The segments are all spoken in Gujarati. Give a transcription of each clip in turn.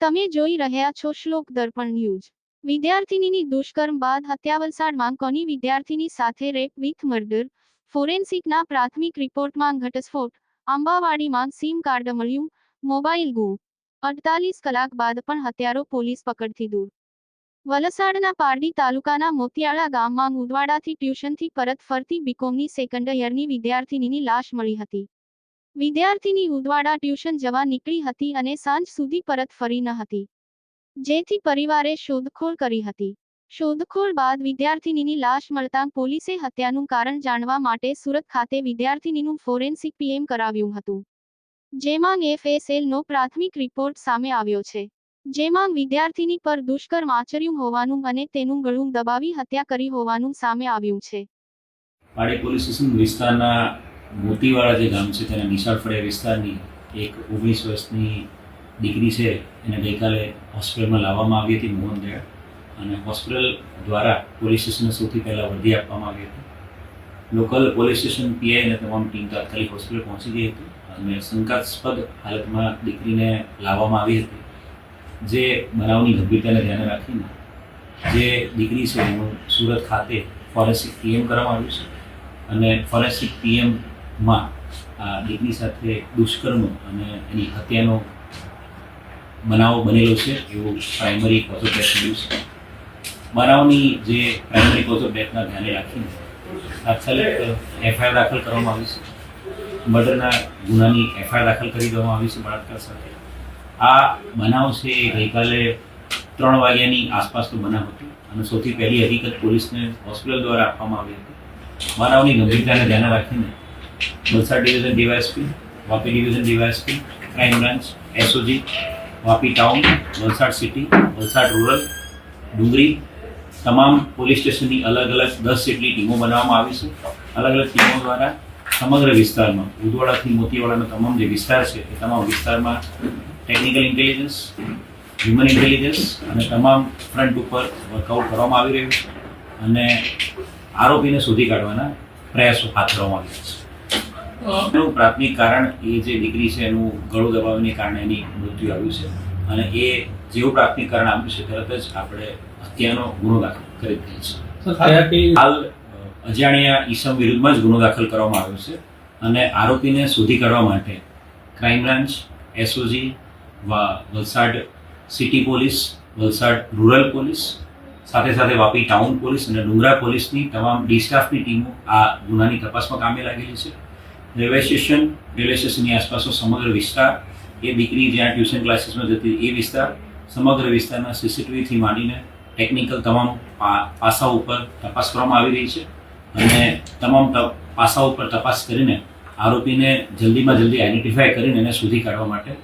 તમે જોઈ રહ્યા છો શ્લોક દર્પણ ન્યૂઝ. વિદ્યાર્થિનીની દુષ્કર્મ બાદ હત્યા વલસાડમાં કોની વિદ્યાર્થીની સાથે રેપ વિથ મર્ડર? ફોરેન્સિકના પ્રાથમિક રિપોર્ટમાં ઘટસ્ફોટ. આંબાવાડીમાં સીમ કાર્ડ મળ્યું. મોબાઈલ ગુમ. અડતાલીસ કલાક બાદ પણ હત્યારો પોલીસ પકડથી દૂર. વલસાડના પારડી તાલુકાના મોતિયાળા ગામમાં ઉદવાડાથી ટ્યુશનથી પરત ફરતી બીકોમની સેકન્ડ યરની વિદ્યાર્થિનીની લાશ મળી હતી. વિદ્યાર્થીની ઉદવાડા ટ્યુશન જવા નીકળી હતી અને સાંજ સુધી પરત ફરી ન હતી. જેથી પરિવારે શોધખોળ કરી હતી. શોધખોળ બાદ વિદ્યાર્થિનીની લાશ મળતા પોલીસે હત્યાનું કારણ જાણવા માટે સુરત ખાતે વિદ્યાર્થિનીનું ફોરેન્સિક પીએમ કરાવ્યું હતું. જેમાં એફએસએલનો પ્રાથમિક રિપોર્ટ સામે આવ્યો છે. જેમાં વિદ્યાર્થિની પર દુષ્કર્મ આચર્યું હોવાનું અને તેનું ગળું દબાવી હત્યા કરી હોવાનું સામે આવ્યું છે. પાડી પોલીસ સ્ટેશન વિસ્તારના મોતીવાળા જે ગામ છે તેના નિશાળ ફળિયા વિસ્તારની એક ઓગણીસ વર્ષની દીકરી છે, એને ગઈકાલે હોસ્પિટલમાં લાવવામાં આવી હતી મોહન દયા અને હોસ્પિટલ દ્વારા પોલીસ સ્ટેશનને સૌથી પહેલાં વર્દી આપવામાં આવી હતી. લોકલ પોલીસ સ્ટેશન પીઆઈ અને તમામ ટીમ તાત્કાલિક હોસ્પિટલ પહોંચી ગઈ હતી અને શંકાસ્પદ હાલતમાં દીકરીને લાવવામાં આવી હતી. જે બનાવની ગંભીરતાને ધ્યાને રાખીને જે દીકરી છે, એનું સુરત ખાતે ફોરેન્સિક પીએમ કરવામાં આવ્યું છે. અને ફોરેન્સિક પીએમમાં આ દીકરી સાથે દુષ્કર્મ અને એની હત્યાનો બનાવ બનેલો છે, એવું પ્રાઇમરી કોઝ ઓફ ડેથ છે બનાવની જે પ્રાઇમરી કોઝ ઓફ ડેથના ધ્યાને રાખીને તાત્કાલિક એફઆઈઆર દાખલ કરવામાં આવી છે. મર્ડરના ગુનાની એફઆઈઆર દાખલ કરી દેવામાં આવી છે બળાત્કાર સાથે. આ બનાવ છે એ ગઈકાલે ત્રણ વાગ્યાની આસપાસનો બનાવ હતો અને સૌથી પહેલી હકીકત પોલીસને હોસ્પિટલ દ્વારા આપવામાં આવી હતી. બનાવની ગંભીરતાને ધ્યાને રાખીને Valsad division DYSP Vapi division DYSP crime branch SOG Vapi town, Valsad city, Valsad rural, Dungri, તમામ પોલીસ સ્ટેશનની અલગ અલગ દસ જેટલી ટીમો બનાવવામાં આવી છે. અલગ અલગ ટીમો દ્વારા સમગ્ર વિસ્તારમાં, ઉદવાડાથી મોતીવાડાનો તમામ જે વિસ્તાર છે, એ તમામ વિસ્તારમાં ટેકનિકલ ઇન્ટેલિજન્સ હ્યુમન ઇન્ટેલિજન્સ અને તમામ ફ્રન્ટ ઉપર વર્કઆઉટ કરવામાં આવી રહ્યું છે અને આરોપીને શોધી કાઢવાના પ્રયાસો હાથ ધરવામાં આવ્યા છે. એનું પ્રાથમિક કારણ એ જે દીકરી છે એનું ગળું દબાવવાને કારણે એની મૃત્યુ આવ્યું છે. અને એ જેવું પ્રાથમિક કારણ આપ્યું છે તરત જ આપણે હત્યાનો ગુનો દાખલ કરી દીધો કઈ હાલ અજાણ્યા ઈસમ વિરુદ્ધમાં જ ગુનો દાખલ કરવામાં આવ્યો છે અને આરોપીને શોધી કાઢવા માટે crime branch SOG Valsad city police Valsad rural police સાથે સાથે વાપી ટાઉન પોલીસ અને ડુંગરા પોલીસની તમામ ડી સ્ટાફની ટીમો આ ગુનાની તપાસમાં કામે લાગેલી છે. રેલવે સ્ટેશન રેલવે સ્ટેશનની આસપાસનો સમગ્ર વિસ્તાર, એ દીકરી જ્યાં ટ્યુશન ક્લાસીસમાં જતી એ વિસ્તાર, સમગ્ર વિસ્તારના સીસીટીવીથી માંડીને ટેકનિકલ તમામ પાસાઓ ઉપર તપાસ કરવામાં આવી રહી છે. અને તમામ પાસાઓ ઉપર તપાસ કરીને આરોપીને જલ્દીમાં જલ્દી આઈડેન્ટિફાય કરીને એને શોધી કાઢવા માટે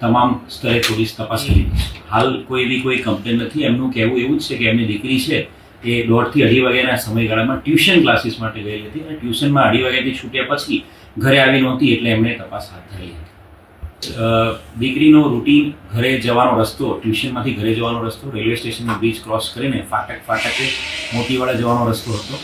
તમામ સ્તરે પોલીસ તપાસ કરી હાલ કોઈ એવી કોઈ કમ્પ્લેન નથી. એમનું કહેવું એવું જ છે કે એમની દીકરી છે એ દોઢથી અઢી વાગ્યાના સમયગાળામાં ટ્યુશન ક્લાસીસ માટે ગયેલી હતી અને ટ્યુશનમાં અઢી વાગ્યાથી છૂટ્યા પછી ઘરે આવી નહોતી એટલે એમણે તપાસ હાથ ધરી હતી. દીકરીનો રૂટીન ઘરે જવાનો રસ્તો, ટ્યુશનમાંથી ઘરે જવાનો રસ્તો, રેલવે સ્ટેશનનો બ્રિજ ક્રોસ કરીને ફાટક ફાટકે મોતીવાડા જવાનો રસ્તો હતો.